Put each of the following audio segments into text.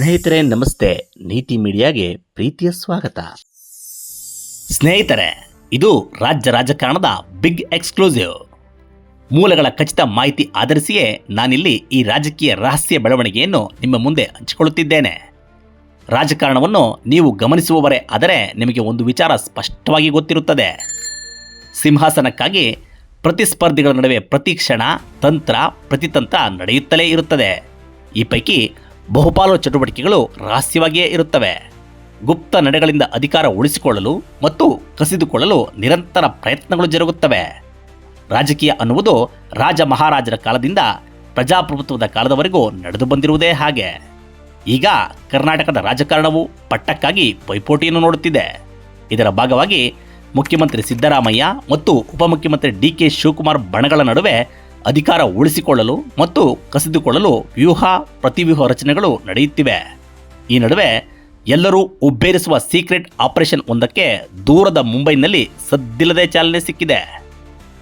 ಸ್ನೇಹಿತರೆ, ನಮಸ್ತೆ. ನೀತಿ ಮೀಡಿಯಾಗೆ ಪ್ರೀತಿಯ ಸ್ವಾಗತ. ಸ್ನೇಹಿತರೆ, ಇದು ರಾಜ್ಯ ರಾಜಕಾರಣದ ಬಿಗ್ ಎಕ್ಸ್ಕ್ಲೂಸಿವ್. ಮೂಲಗಳ ಖಚಿತ ಮಾಹಿತಿ ಆಧರಿಸಿಯೇ ನಾನಿಲ್ಲಿ ಈ ರಾಜಕೀಯ ರಹಸ್ಯ ಬೆಳವಣಿಗೆಯನ್ನು ನಿಮ್ಮ ಮುಂದೆ ಹಂಚಿಕೊಳ್ಳುತ್ತಿದ್ದೇನೆ. ರಾಜಕಾರಣವನ್ನು ನೀವು ಗಮನಿಸುವವರೇ ಆದರೆ ನಿಮಗೆ ಒಂದು ವಿಚಾರ ಸ್ಪಷ್ಟವಾಗಿ ಗೊತ್ತಿರುತ್ತದೆ. ಸಿಂಹಾಸನಕ್ಕಾಗಿ ಪ್ರತಿಸ್ಪರ್ಧಿಗಳ ನಡುವೆ ಪ್ರತಿ ಕ್ಷಣ ತಂತ್ರ, ಪ್ರತಿತಂತ್ರ ನಡೆಯುತ್ತಲೇ ಇರುತ್ತದೆ. ಈ ಪೈಕಿ ಬಹುಪಾಲು ಚಟುವಟಿಕೆಗಳು ರಹಸ್ಯವಾಗಿಯೇ ಇರುತ್ತವೆ. ಗುಪ್ತ ನಡೆಗಳಿಂದ ಅಧಿಕಾರ ಉಳಿಸಿಕೊಳ್ಳಲು ಮತ್ತು ಕಸಿದುಕೊಳ್ಳಲು ನಿರಂತರ ಪ್ರಯತ್ನಗಳು ಜರುಗುತ್ತವೆ. ರಾಜಕೀಯ ಅನ್ನುವುದು ರಾಜ ಮಹಾರಾಜರ ಕಾಲದಿಂದ ಪ್ರಜಾಪ್ರಭುತ್ವದ ಕಾಲದವರೆಗೂ ನಡೆದು ಬಂದಿರುವುದೇ ಹಾಗೆ. ಈಗ ಕರ್ನಾಟಕದ ರಾಜಕಾರಣವು ಪಟ್ಟಕ್ಕಾಗಿ ಪೈಪೋಟಿಯನ್ನು ನೋಡುತ್ತಿದೆ. ಇದರ ಭಾಗವಾಗಿ ಮುಖ್ಯಮಂತ್ರಿ ಸಿದ್ದರಾಮಯ್ಯ ಮತ್ತು ಉಪಮುಖ್ಯಮಂತ್ರಿ ಡಿ ಕೆ ಶಿವಕುಮಾರ್ ಬಣಗಳ ನಡುವೆ ಅಧಿಕಾರ ಉಳಿಸಿಕೊಳ್ಳಲು ಮತ್ತು ಕಸಿದುಕೊಳ್ಳಲು ವ್ಯೂಹ, ಪ್ರತಿವ್ಯೂಹ ರಚನೆಗಳು ನಡೆಯುತ್ತಿವೆ. ಈ ನಡುವೆ ಎಲ್ಲರೂ ಉಬ್ಬೇರಿಸುವ ಸೀಕ್ರೆಟ್ ಆಪರೇಷನ್ ಒಂದಕ್ಕೆ ದೂರದ ಮುಂಬೈನಲ್ಲಿ ಸದ್ದಿಲ್ಲದೆ ಚಾಲನೆ ಸಿಕ್ಕಿದೆ.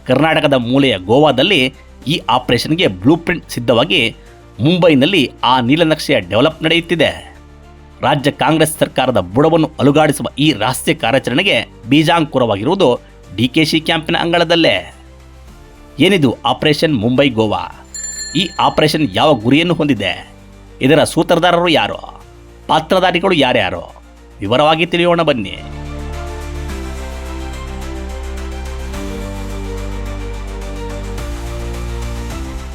ಕರ್ನಾಟಕದ ಮೂಲೆಯ ಗೋವಾದಲ್ಲಿ ಈ ಆಪರೇಷನ್ಗೆ ಬ್ಲೂ ಪ್ರಿಂಟ್ ಸಿದ್ಧವಾಗಿ ಮುಂಬೈನಲ್ಲಿ ಆ ನೀಲನಕ್ಷೆಯ ಡೆವಲಪ್ ನಡೆಯುತ್ತಿದೆ. ರಾಜ್ಯ ಕಾಂಗ್ರೆಸ್ ಸರ್ಕಾರದ ಬುಡವನ್ನು ಅಲುಗಾಡಿಸುವ ಈ ರಹಸ್ಯ ಕಾರ್ಯಾಚರಣೆಗೆ ಬೀಜಾಂಕುರವಾಗಿರುವುದು ಡಿಕೆಶಿ ಕ್ಯಾಂಪಿನ ಅಂಗಳದಲ್ಲೇ. ಏನಿದು ಆಪರೇಷನ್ ಮುಂಬೈ ಗೋವಾ? ಈ ಆಪರೇಷನ್ ಯಾವ ಗುರಿಯನ್ನು ಹೊಂದಿದೆ? ಇದರ ಸೂತ್ರಧಾರರು ಯಾರು? ಪಾತ್ರಧಾರಿಗಳು ಯಾರ್ಯಾರು? ವಿವರವಾಗಿ ತಿಳಿಯೋಣ ಬನ್ನಿ.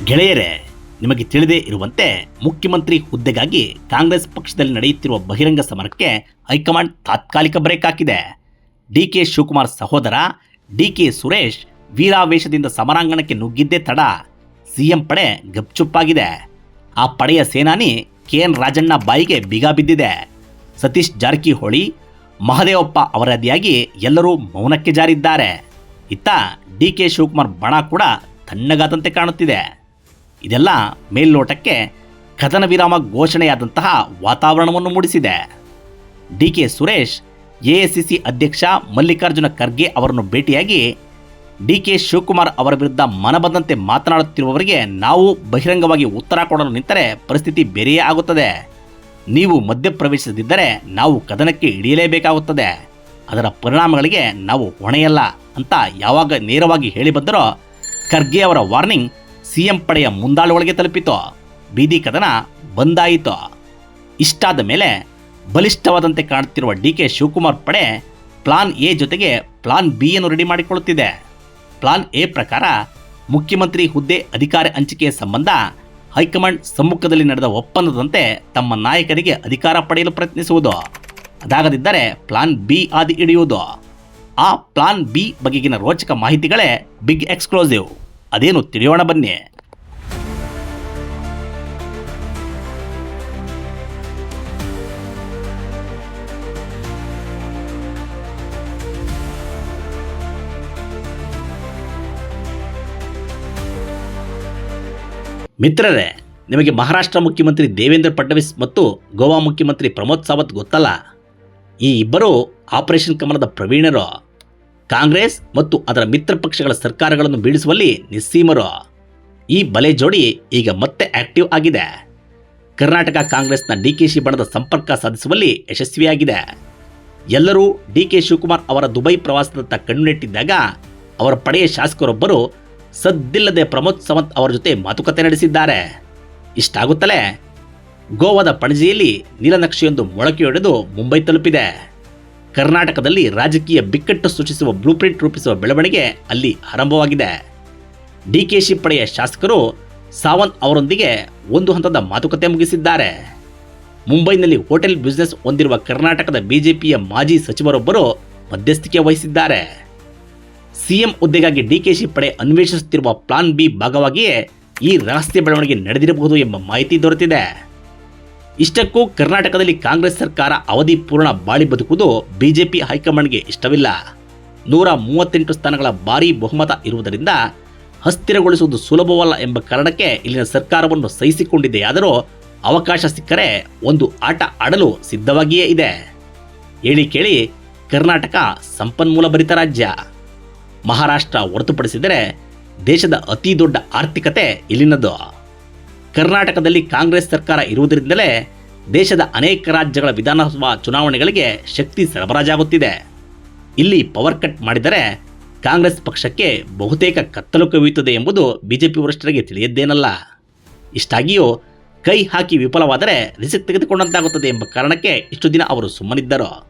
ಗೆಳೆಯರೇ, ನಿಮಗೆ ತಿಳಿದೇ ಇರುವಂತೆ ಮುಖ್ಯಮಂತ್ರಿ ಹುದ್ದೆಗಾಗಿ ಕಾಂಗ್ರೆಸ್ ಪಕ್ಷದಲ್ಲಿ ನಡೆಯುತ್ತಿರುವ ಬಹಿರಂಗ ಸಮರಕ್ಕೆ ಹೈಕಮಾಂಡ್ ತಾತ್ಕಾಲಿಕ ಬ್ರೇಕ್ ಹಾಕಿದೆ. ಡಿ ಕೆ ಶಿವಕುಮಾರ್ ಸಹೋದರ ಡಿ ಕೆ ಸುರೇಶ್ ವೀರಾವೇಶದಿಂದ ಸಮರಾಂಗಣಕ್ಕೆ ನುಗ್ಗಿದ್ದೇ ತಡ ಸಿಎಂ ಪಡೆ ಗಪ್ಚುಪ್ಪಾಗಿದೆ. ಆ ಪಡೆಯ ಸೇನಾನಿ ಕೆ ಎನ್ ರಾಜಣ್ಣ ಬಾಯಿಗೆ ಬಿಗ ಬಿದ್ದಿದೆ. ಸತೀಶ್ ಜಾರಕಿಹೊಳಿ, ಮಹದೇವಪ್ಪ ಅವರದಿಯಾಗಿ ಎಲ್ಲರೂ ಮೌನಕ್ಕೆ ಜಾರಿದ್ದಾರೆ. ಇತ್ತ ಡಿ ಕೆ ಶಿವಕುಮಾರ್ ಬಣ ಕೂಡ ತಣ್ಣಗಾದಂತೆ ಕಾಣುತ್ತಿದೆ. ಇದೆಲ್ಲ ಮೇಲ್ನೋಟಕ್ಕೆ ಕದನ ವಿರಾಮ ಘೋಷಣೆಯಾದಂತಹ ವಾತಾವರಣವನ್ನು ಮೂಡಿಸಿದೆ. ಡಿ ಕೆ ಸುರೇಶ್ ಎಐಸಿಸಿ ಅಧ್ಯಕ್ಷ ಮಲ್ಲಿಕಾರ್ಜುನ ಖರ್ಗೆ ಅವರನ್ನು ಭೇಟಿಯಾಗಿ ಡಿ ಕೆ ಶಿವಕುಮಾರ್ ಅವರ ವಿರುದ್ಧ ಮನಬಂದಂತೆ ಮಾತನಾಡುತ್ತಿರುವವರಿಗೆ ನಾವು ಬಹಿರಂಗವಾಗಿ ಉತ್ತರ ಕೊಡಲು ನಿಂತರೆ ಪರಿಸ್ಥಿತಿ ಬೇರೆಯೇ ಆಗುತ್ತದೆ. ನೀವು ಮಧ್ಯಪ್ರವೇಶಿಸದಿದ್ದರೆ ನಾವು ಕದನಕ್ಕೆ ಇಳಿಯಲೇಬೇಕಾಗುತ್ತದೆ. ಅದರ ಪರಿಣಾಮಗಳಿಗೆ ನಾವು ಹೊಣೆಯಲ್ಲ ಅಂತ ಯಾವಾಗ ನೇರವಾಗಿ ಹೇಳಿಬಂದರೋ ಖರ್ಗೆ ಅವರ ವಾರ್ನಿಂಗ್ ಸಿಎಂ ಪಡೆಯ ಮುಂದಾಳುಗಳಿಗೆ ತಲುಪಿತು. ಬೀದಿ ಕದನ ಬಂದಾಯಿತು. ಇಷ್ಟಾದ ಮೇಲೆ ಬಲಿಷ್ಠವಾದಂತೆ ಕಾಣುತ್ತಿರುವ ಡಿ ಕೆ ಶಿವಕುಮಾರ್ ಪಡೆ ಪ್ಲಾನ್ ಎ ಜೊತೆಗೆ ಪ್ಲಾನ್ ಬಿ ಅನ್ನು ರೆಡಿ ಮಾಡಿಕೊಳ್ಳುತ್ತಿದೆ. ಪ್ಲಾನ್ ಎ ಪ್ರಕಾರ ಮುಖ್ಯಮಂತ್ರಿ ಹುದ್ದೆ ಅಧಿಕಾರ ಹಂಚಿಕೆಯ ಸಂಬಂಧ ಹೈಕಮಾಂಡ್ ಸಮ್ಮುಖದಲ್ಲಿ ನಡೆದ ಒಪ್ಪಂದದಂತೆ ತಮ್ಮ ನಾಯಕರಿಗೆ ಅಧಿಕಾರ ಪಡೆಯಲು ಪ್ರಯತ್ನಿಸುವುದು. ಅದಾಗದಿದ್ದರೆ ಪ್ಲಾನ್ ಬಿ ಆದಿ ಹಿಡಿಯುವುದು. ಆ ಪ್ಲಾನ್ ಬಿ ಬಗೆಗಿನ ರೋಚಕ ಮಾಹಿತಿಗಳೇ ಬಿಗ್ ಎಕ್ಸ್ಕ್ಲೂಸಿವ್. ಅದೇನು ತಿಳಿಯೋಣ ಬನ್ನಿ. ಮಿತ್ರರೇ, ನಿಮಗೆ ಮಹಾರಾಷ್ಟ್ರ ಮುಖ್ಯಮಂತ್ರಿ ದೇವೇಂದ್ರ ಫಡ್ನವೀಸ್ ಮತ್ತು ಗೋವಾ ಮುಖ್ಯಮಂತ್ರಿ ಪ್ರಮೋದ್ ಸಾವತ್ ಗೊತ್ತಲ್ಲ? ಈ ಇಬ್ಬರು ಆಪರೇಷನ್ ಕಮಲದ ಪ್ರವೀಣರು. ಕಾಂಗ್ರೆಸ್ ಮತ್ತು ಅದರ ಮಿತ್ರ ಪಕ್ಷಗಳ ಸರ್ಕಾರಗಳನ್ನು ಬೀಳಿಸುವಲ್ಲಿ ನಿಸ್ಸೀಮರು. ಈ ಬಲೆ ಜೋಡಿ ಈಗ ಮತ್ತೆ ಆಕ್ಟಿವ್ ಆಗಿದೆ. ಕರ್ನಾಟಕ ಕಾಂಗ್ರೆಸ್ನ ಡಿ ಕೆ ಶಿ ಬಣದ ಸಂಪರ್ಕ ಸಾಧಿಸುವಲ್ಲಿ ಯಶಸ್ವಿಯಾಗಿದೆ. ಎಲ್ಲರೂ ಡಿ ಕೆ ಶಿವಕುಮಾರ್ ಅವರ ದುಬೈ ಪ್ರವಾಸದತ್ತ ಕಣ್ಣು ನೆಟ್ಟಿದ್ದಾಗ ಅವರ ಪಡೆಯ ಶಾಸಕರೊಬ್ಬರು ಸದ್ದಿಲ್ಲದೆ ಪ್ರಮೋದ್ ಸಾವಂತ್ ಅವರ ಜೊತೆ ಮಾತುಕತೆ ನಡೆಸಿದ್ದಾರೆ. ಇಷ್ಟಾಗುತ್ತಲೇ ಗೋವಾದ ಪಣಜಿಯಲ್ಲಿ ನೀಲನಕ್ಷೆಯೊಂದು ಮೊಳಕೆಯೊಡೆದು ಮುಂಬೈ ತಲುಪಿದೆ. ಕರ್ನಾಟಕದಲ್ಲಿ ರಾಜಕೀಯ ಬಿಕ್ಕಟ್ಟು ಸೂಚಿಸುವ ಬ್ಲೂಪ್ರಿಂಟ್ ರೂಪಿಸುವ ಬೆಳವಣಿಗೆ ಅಲ್ಲಿ ಆರಂಭವಾಗಿದೆ. ಡಿಕೆಶಿ ಪಡೆಯ ಶಾಸಕರು ಸಾವಂತ್ ಅವರೊಂದಿಗೆ ಒಂದು ಹಂತದ ಮಾತುಕತೆ ಮುಗಿಸಿದ್ದಾರೆ. ಮುಂಬೈನಲ್ಲಿ ಹೋಟೆಲ್ ಬಿಸ್ನೆಸ್ ಹೊಂದಿರುವ ಕರ್ನಾಟಕದ ಬಿಜೆಪಿಯ ಮಾಜಿ ಸಚಿವರೊಬ್ಬರು ಮಧ್ಯಸ್ಥಿಕೆ ವಹಿಸಿದ್ದಾರೆ. ಸಿಎಂ ಹುದ್ದೆಗಾಗಿ ಡಿಕೆಶಿ ಪಡೆ ಅನ್ವೇಷಿಸುತ್ತಿರುವ ಪ್ಲಾನ್ ಬಿ ಭಾಗವಾಗಿಯೇ ಈ ರಸ್ತೆ ಬೆಳವಣಿಗೆ ನಡೆದಿರಬಹುದು ಎಂಬ ಮಾಹಿತಿ ದೊರೆತಿದೆ. ಇಷ್ಟಕ್ಕೂ ಕರ್ನಾಟಕದಲ್ಲಿ ಕಾಂಗ್ರೆಸ್ ಸರ್ಕಾರ ಅವಧಿ ಪೂರ್ಣ ಬಾಳಿ ಬದುಕುವುದು ಬಿಜೆಪಿ ಹೈಕಮಾಂಡ್ಗೆ ಇಷ್ಟವಿಲ್ಲ. ನೂರ ಮೂವತ್ತೆಂಟು ಸ್ಥಾನಗಳ ಭಾರೀ ಬಹುಮತ ಇರುವುದರಿಂದ ಅಸ್ಥಿರಗೊಳಿಸುವುದು ಸುಲಭವಲ್ಲ ಎಂಬ ಕಾರಣಕ್ಕೆ ಇಲ್ಲಿನ ಸರ್ಕಾರವನ್ನು ಸಹಿಸಿಕೊಂಡಿದೆಯಾದರೂ ಅವಕಾಶ ಸಿಕ್ಕರೆ ಒಂದು ಆಟ ಆಡಲು ಸಿದ್ಧವಾಗಿಯೇ ಇದೆ. ಹೇಳಿ ಕೇಳಿ, ಕರ್ನಾಟಕ ಸಂಪನ್ಮೂಲ ಭರಿತ ರಾಜ್ಯ. ಮಹಾರಾಷ್ಟ್ರ ಹೊರತುಪಡಿಸಿದರೆ ದೇಶದ ಅತಿ ದೊಡ್ಡ ಆರ್ಥಿಕತೆ ಇಲ್ಲಿನದು. ಕರ್ನಾಟಕದಲ್ಲಿ ಕಾಂಗ್ರೆಸ್ ಸರ್ಕಾರ ಇರುವುದರಿಂದಲೇ ದೇಶದ ಅನೇಕ ರಾಜ್ಯಗಳ ವಿಧಾನಸಭಾ ಚುನಾವಣೆಗಳಿಗೆ ಶಕ್ತಿ ಸರಬರಾಜಾಗುತ್ತಿದೆ. ಇಲ್ಲಿ ಪವರ್ ಕಟ್ ಮಾಡಿದರೆ ಕಾಂಗ್ರೆಸ್ ಪಕ್ಷಕ್ಕೆ ಬಹುತೇಕ ಕತ್ತಲು ಕವಿಯುತ್ತದೆ ಎಂಬುದು ಬಿಜೆಪಿ ವರಿಷ್ಠರಿಗೆ ತಿಳಿಯದ್ದೇನಲ್ಲ. ಇಷ್ಟಾಗಿಯೂ ಕೈ ಹಾಕಿ ವಿಫಲವಾದರೆ ರಿಸಿಕ್ ತೆಗೆದುಕೊಂಡಂತಾಗುತ್ತದೆ ಎಂಬ ಕಾರಣಕ್ಕೆ ಇಷ್ಟು ದಿನ ಅವರು ಸುಮ್ಮನಿದ್ದರು.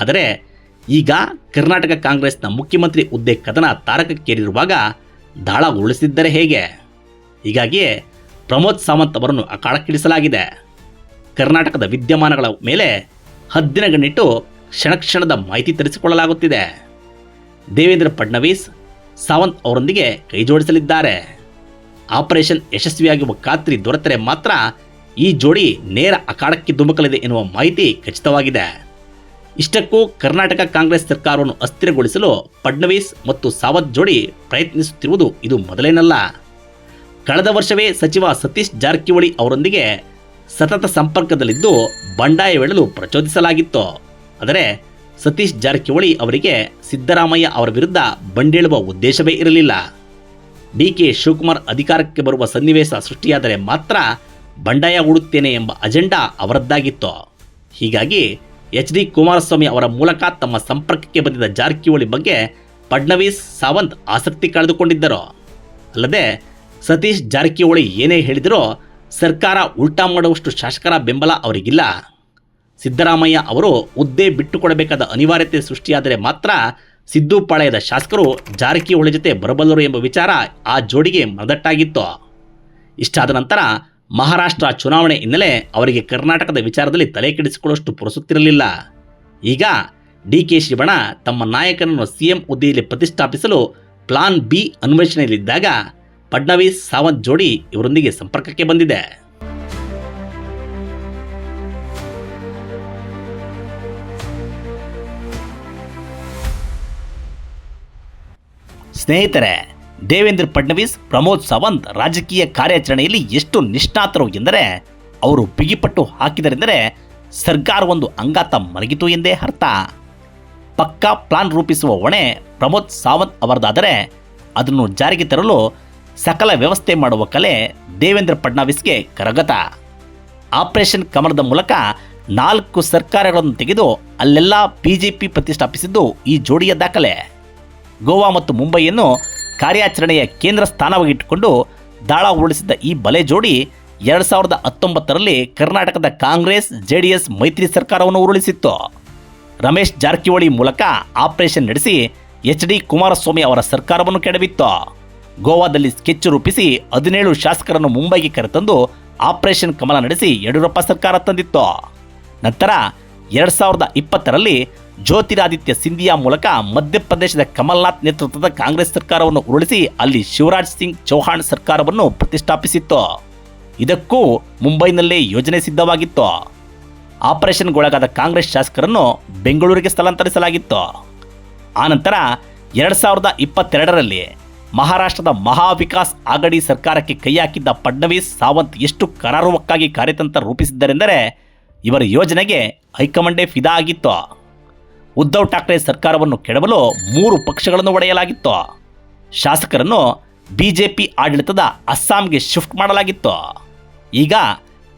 ಆದರೆ ಈಗ ಕರ್ನಾಟಕ ಕಾಂಗ್ರೆಸ್ನ ಮುಖ್ಯಮಂತ್ರಿ ಹುದ್ದೆ ಕದನ ತಾರಕಕ್ಕೇರಿರುವಾಗ ದಾಳ ಉಳಿಸಿದ್ದರೆ ಹೇಗೆ? ಹೀಗಾಗಿಯೇ ಪ್ರಮೋದ್ ಸಾವಂತ್ ಅವರನ್ನು ಅಖಾಡಕ್ಕಿಳಿಸಲಾಗಿದೆ. ಕರ್ನಾಟಕದ ವಿದ್ಯಮಾನಗಳ ಮೇಲೆ ಹದ್ದಿನ ಗಣ್ಣಿಟ್ಟು ಕ್ಷಣಕ್ಷಣದ ಮಾಹಿತಿ ತರಿಸಿಕೊಳ್ಳಲಾಗುತ್ತಿದೆ. ದೇವೇಂದ್ರ ಫಡ್ನವೀಸ್ ಸಾವಂತ್ ಅವರೊಂದಿಗೆ ಕೈಜೋಡಿಸಲಿದ್ದಾರೆ ಆಪರೇಷನ್ ಯಶಸ್ವಿಯಾಗಿರುವ ಖಾತ್ರಿ ದೊರೆತರೆ ಮಾತ್ರ ಈ ಜೋಡಿ ನೇರ ಅಖಾಡಕ್ಕೆ ಧುಮುಕಲಿದೆ ಎನ್ನುವ ಮಾಹಿತಿ ಖಚಿತವಾಗಿದೆ. ಇಷ್ಟಕ್ಕೂ ಕರ್ನಾಟಕ ಕಾಂಗ್ರೆಸ್ ಸರ್ಕಾರವನ್ನು ಅಸ್ಥಿರಗೊಳಿಸಲು ಫಡ್ನವೀಸ್ ಮತ್ತು ಸಾವತ್ ಜೋಡಿ ಪ್ರಯತ್ನಿಸುತ್ತಿರುವುದು ಇದು ಮೊದಲೇನಲ್ಲ. ಕಳೆದ ವರ್ಷವೇ ಸಚಿವ ಸತೀಶ್ ಜಾರಕಿಹೊಳಿ ಅವರೊಂದಿಗೆ ಸತತ ಸಂಪರ್ಕದಲ್ಲಿದ್ದು ಬಂಡಾಯವೆಳಲು ಪ್ರಚೋದಿಸಲಾಗಿತ್ತು. ಆದರೆ ಸತೀಶ್ ಜಾರಕಿಹೊಳಿ ಅವರಿಗೆ ಸಿದ್ದರಾಮಯ್ಯ ಅವರ ವಿರುದ್ಧ ಬಂಡೇಳುವ ಉದ್ದೇಶವೇ ಇರಲಿಲ್ಲ. ಡಿ ಕೆ ಶಿವಕುಮಾರ್ ಅಧಿಕಾರಕ್ಕೆ ಬರುವ ಸನ್ನಿವೇಶ ಸೃಷ್ಟಿಯಾದರೆ ಮಾತ್ರ ಬಂಡಾಯ ಹೂಡುತ್ತೇನೆ ಎಂಬ ಅಜೆಂಡಾ ಅವರದ್ದಾಗಿತ್ತು. ಹೀಗಾಗಿ ಎಚ್ ಡಿ ಕುಮಾರಸ್ವಾಮಿ ಅವರ ಮೂಲಕ ತಮ್ಮ ಸಂಪರ್ಕಕ್ಕೆ ಬಂದಿದ್ದ ಜಾರಕಿಹೊಳಿ ಬಗ್ಗೆ ಫಡ್ನವೀಸ್ ಸಾವಂತ್ ಆಸಕ್ತಿ ಕಳೆದುಕೊಂಡಿದ್ದರು. ಅಲ್ಲದೆ ಸತೀಶ್ ಜಾರಕಿಹೊಳಿ ಏನೇ ಹೇಳಿದರೂ ಸರ್ಕಾರ ಉಲ್ಟಾ ಮಾಡುವಷ್ಟು ಶಾಸಕರ ಬೆಂಬಲ ಅವರಿಗಿಲ್ಲ. ಸಿದ್ದರಾಮಯ್ಯ ಅವರು ಹುದ್ದೆ ಬಿಟ್ಟುಕೊಡಬೇಕಾದ ಅನಿವಾರ್ಯತೆ ಸೃಷ್ಟಿಯಾದರೆ ಮಾತ್ರ ಸಿದ್ದು ಪಾಳೆಯದ ಶಾಸಕರು ಜಾರಕಿಹೊಳಿ ಜೊತೆ ಬರಬಲ್ಲರು ಎಂಬ ವಿಚಾರ ಆ ಜೋಡಿಗೆ ಮನದಟ್ಟಾಗಿತ್ತು. ಇಷ್ಟಾದ ನಂತರ ಮಹಾರಾಷ್ಟ್ರ ಚುನಾವಣೆ ಹಿನ್ನೆಲೆ ಅವರಿಗೆ ಕರ್ನಾಟಕದ ವಿಚಾರದಲ್ಲಿ ತಲೆ ಕೆಡಿಸಿಕೊಳ್ಳುವಷ್ಟು ಪುರಸುತ್ತಿರಲಿಲ್ಲ. ಈಗ ಡಿ ಕೆ ಶಿವಣ್ಣ ತಮ್ಮ ನಾಯಕನನ್ನು ಸಿಎಂ ಹುದ್ದೆಯಲ್ಲಿ ಪ್ರತಿಷ್ಠಾಪಿಸಲು ಪ್ಲಾನ್ ಬಿ ಅನ್ವೇಷಣೆಯಲ್ಲಿದ್ದಾಗ ಫಡ್ನವೀಸ್ ಸಾವಂತ್ ಜೋಡಿ ಇವರೊಂದಿಗೆ ಸಂಪರ್ಕಕ್ಕೆ ಬಂದಿದೆ. ಸ್ನೇಹಿತರೆ ದೇವೇಂದ್ರ ಫಡ್ನವೀಸ್, ಪ್ರಮೋದ್ ಸಾವಂತ್ ರಾಜಕೀಯ ಕಾರ್ಯಾಚರಣೆಯಲ್ಲಿ ಎಷ್ಟು ನಿಷ್ಣಾತರು ಎಂದರೆ ಅವರು ಬಿಗಿಪಟ್ಟು ಹಾಕಿದರೆಂದರೆ ಸರ್ಕಾರ ಒಂದು ಅಂಗಾತ ಮಲಗಿತು ಎಂದೇ ಅರ್ಥ. ಪಕ್ಕಾ ಪ್ಲಾನ್ ರೂಪಿಸುವ ಹೊಣೆ ಪ್ರಮೋದ್ ಸಾವಂತ್ ಅವರದಾದರೆ ಅದನ್ನು ಜಾರಿಗೆ ತರಲು ಸಕಲ ವ್ಯವಸ್ಥೆ ಮಾಡುವ ಕಲೆ ದೇವೇಂದ್ರ ಫಡ್ನವೀಸ್ಗೆ ಕರಗತ. ಆಪರೇಷನ್ ಕಮಲದ ಮೂಲಕ ನಾಲ್ಕು ಸರ್ಕಾರಗಳನ್ನು ತೆಗೆದು ಅಲ್ಲೆಲ್ಲ ಬಿಜೆಪಿ ಪ್ರತಿಷ್ಠಾಪಿಸಿದ್ದು ಈ ಜೋಡಿಯ ದಾಖಲೆ ಗೋವಾ ಮತ್ತು ಮುಂಬೈಯನ್ನು ಕಾರ್ಯಾಚರಣೆಯ ಕೇಂದ್ರ ಸ್ಥಾನವಾಗಿಟ್ಟುಕೊಂಡು ದಾಳ ಉರುಳಿಸಿದ್ದ ಈ ಬಲೆ ಜೋಡಿ ಎರಡು ಸಾವಿರದ ಹತ್ತೊಂಬತ್ತರಲ್ಲಿ ಕರ್ನಾಟಕದ ಕಾಂಗ್ರೆಸ್ ಜೆ ಡಿ ಎಸ್ ಮೈತ್ರಿ ಸರ್ಕಾರವನ್ನು ಉರುಳಿಸಿತ್ತು. ರಮೇಶ್ ಜಾರಕಿಹೊಳಿ ಮೂಲಕ ಆಪರೇಷನ್ ನಡೆಸಿ ಎಚ್ ಡಿ ಕುಮಾರಸ್ವಾಮಿ ಅವರ ಸರ್ಕಾರವನ್ನು ಕೆಡವಿತ್ತು. ಗೋವಾದಲ್ಲಿ ಸ್ಕೆಚ್ ರೂಪಿಸಿ ಹದಿನೇಳು ಶಾಸಕರನ್ನು ಮುಂಬೈಗೆ ಕರೆತಂದು ಆಪರೇಷನ್ ಕಮಲ ನಡೆಸಿ ಯಡಿಯೂರಪ್ಪ ಸರ್ಕಾರ ತಂದಿತ್ತು. ನಂತರ ಎರಡು ಸಾವಿರದ ಇಪ್ಪತ್ತರಲ್ಲಿ ಜ್ಯೋತಿರಾದಿತ್ಯ ಸಿಂಧಿಯಾ ಮೂಲಕ ಮಧ್ಯಪ್ರದೇಶದ ಕಮಲ್ನಾಥ್ ನೇತೃತ್ವದ ಕಾಂಗ್ರೆಸ್ ಸರ್ಕಾರವನ್ನು ಉರುಳಿಸಿ ಅಲ್ಲಿ ಶಿವರಾಜ್ ಸಿಂಗ್ ಚೌಹಾಣ್ ಸರ್ಕಾರವನ್ನು ಪ್ರತಿಷ್ಠಾಪಿಸಿತ್ತು. ಇದಕ್ಕೂ ಮುಂಬೈನಲ್ಲೇ ಯೋಜನೆ ಸಿದ್ಧವಾಗಿತ್ತು. ಆಪರೇಷನ್ಗೊಳಗಾದ ಕಾಂಗ್ರೆಸ್ ಶಾಸಕರನ್ನು ಬೆಂಗಳೂರಿಗೆ ಸ್ಥಳಾಂತರಿಸಲಾಗಿತ್ತು. ಆನಂತರ ಎರಡು ಸಾವಿರದ ಇಪ್ಪತ್ತೆರಡರಲ್ಲಿ ಮಹಾರಾಷ್ಟ್ರದ ಮಹಾವಿಕಾಸ್ ಆಗಡಿ ಸರ್ಕಾರಕ್ಕೆ ಕೈ ಹಾಕಿದ್ದ ಫಡ್ನವೀಸ್ ಸಾವಂತ್ ಎಷ್ಟು ಕರಾರುವಕ್ಕಾಗಿ ಕಾರ್ಯತಂತ್ರ ರೂಪಿಸಿದ್ದರೆಂದರೆ, ಇವರ ಯೋಜನೆಗೆ ಹೈಕಮಾಂಡೇ ಫಿದಾ ಆಗಿತ್ತು. ಉದ್ಧವ್ ಠಾಕ್ರೆ ಸರ್ಕಾರವನ್ನು ಕೆಡವಲು ಮೂರು ಪಕ್ಷಗಳನ್ನು ಒಡೆಯಲಾಗಿತ್ತು. ಶಾಸಕರನ್ನು ಬಿಜೆಪಿ ಆಡಳಿತದ ಅಸ್ಸಾಂಗೆ ಶಿಫ್ಟ್ ಮಾಡಲಾಗಿತ್ತು. ಈಗ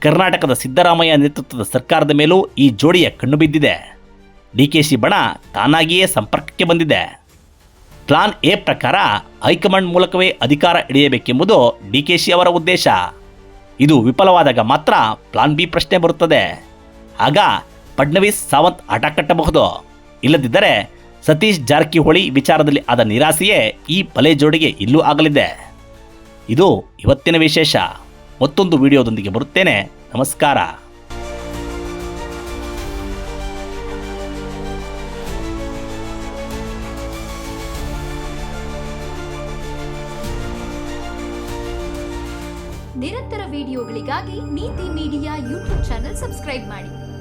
ಕರ್ನಾಟಕದ ಸಿದ್ದರಾಮಯ್ಯ ನೇತೃತ್ವದ ಸರ್ಕಾರದ ಮೇಲೂ ಈ ಜೋಡಿಯ ಕಣ್ಣು ಬಿದ್ದಿದೆ. ಡಿಕೆಶಿ ಬಣ ತಾನಾಗಿಯೇ ಸಂಪರ್ಕಕ್ಕೆ ಬಂದಿದೆ. ಪ್ಲಾನ್ ಎ ಪ್ರಕಾರ ಹೈಕಮಾಂಡ್ ಮೂಲಕವೇ ಅಧಿಕಾರ ಹಿಡಿಯಬೇಕೆಂಬುದು ಡಿಕೆಶಿ ಅವರ ಉದ್ದೇಶ. ಇದು ವಿಫಲವಾದಾಗ ಮಾತ್ರ ಪ್ಲಾನ್ ಬಿ ಪ್ರಶ್ನೆ ಬರುತ್ತದೆ. ಆಗ ಫಡ್ನವೀಸ್ ಸಾವಂತ್ ಆಟ ಕಟ್ಟಬಹುದು. ಇಲ್ಲದಿದ್ದರೆ ಸತೀಶ್ ಜಾರಕಿಹೊಳಿ ವಿಚಾರದಲ್ಲಿ ಆದ ನಿರಾಸೆಯೇ ಈ ಬಲೆ ಜೋಡಿಗೆ ಇಲ್ಲೂ ಆಗಲಿದೆ. ಇದು ಇವತ್ತಿನ ವಿಶೇಷ. ಮತ್ತೊಂದು ವಿಡಿಯೋದೊಂದಿಗೆ ಬರುತ್ತೇನೆ. ನಮಸ್ಕಾರ. ನಿರಂತರ ವಿಡಿಯೋಗಳಿಗಾಗಿ ನೀತಿ ಮೀಡಿಯಾ ಯೂಟ್ಯೂಬ್ ಚಾನೆಲ್ ಸಬ್ಸ್ಕ್ರೈಬ್ ಮಾಡಿ.